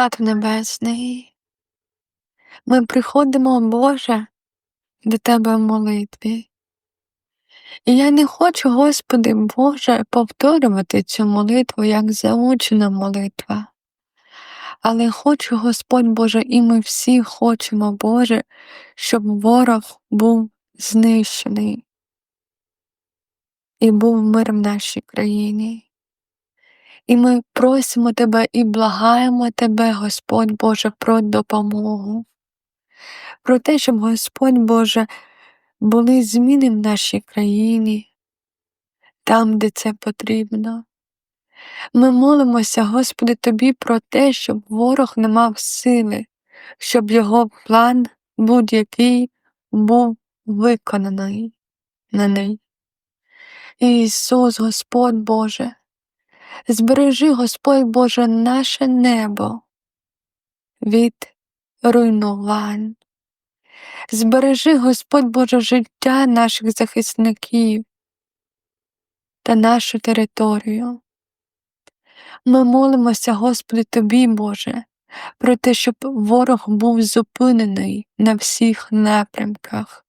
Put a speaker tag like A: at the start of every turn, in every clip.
A: Тату Небесний, ми приходимо, Боже, до Тебе в молитві. І я не хочу, Господи Боже, повторювати цю молитву як заучена молитва. Але хочу, Господь Боже, і ми всі хочемо, Боже, щоб ворог був знищений і був мир в нашій країні. І ми просимо Тебе і благаємо Тебе, Господь Боже, про допомогу, про те, щоб Господь Боже були зміни в нашій країні, там, де це потрібно. Ми молимося, Господи, Тобі про те, щоб ворог не мав сили, щоб його план будь-який був виконаний на неї. Ісус, Господь Боже, збережи, Господь Боже, наше небо від руйнувань. Збережи, Господь Боже, життя наших захисників та нашу територію. Ми молимося, Господи, Тобі, Боже, про те, щоб ворог був зупинений на всіх напрямках.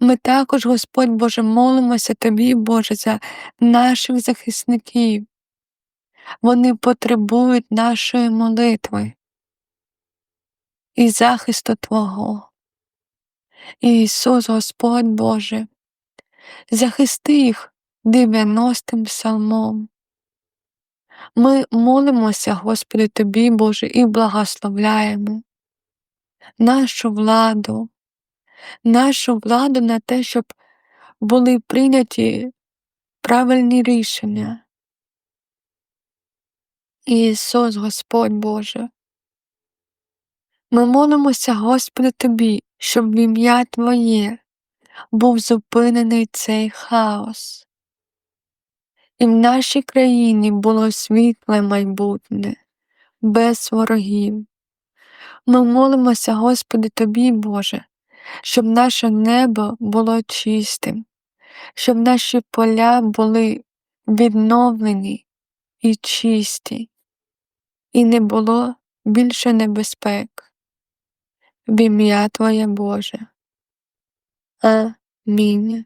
A: Ми також, Господь Боже, молимося Тобі, Боже, за наших захисників. Вони потребують нашої молитви і захисту Твого. Ісус, Господь Боже, захисти їх 90-м псалмом. Ми молимося, Господи, Тобі, Боже, і благословляємо нашу владу, нашу владу на те, щоб були прийняті правильні рішення. Ісус, Господь Боже. Ми молимося, Господи, Тобі, щоб в ім'я Твоє був зупинений цей хаос, і в нашій країні було світле майбутнє, без ворогів. Ми молимося, Господи, Тобі, Боже, щоб наше небо було чистим, щоб наші поля були відновлені і чисті, і не було більше небезпек. В ім'я Твоє Боже. Амінь.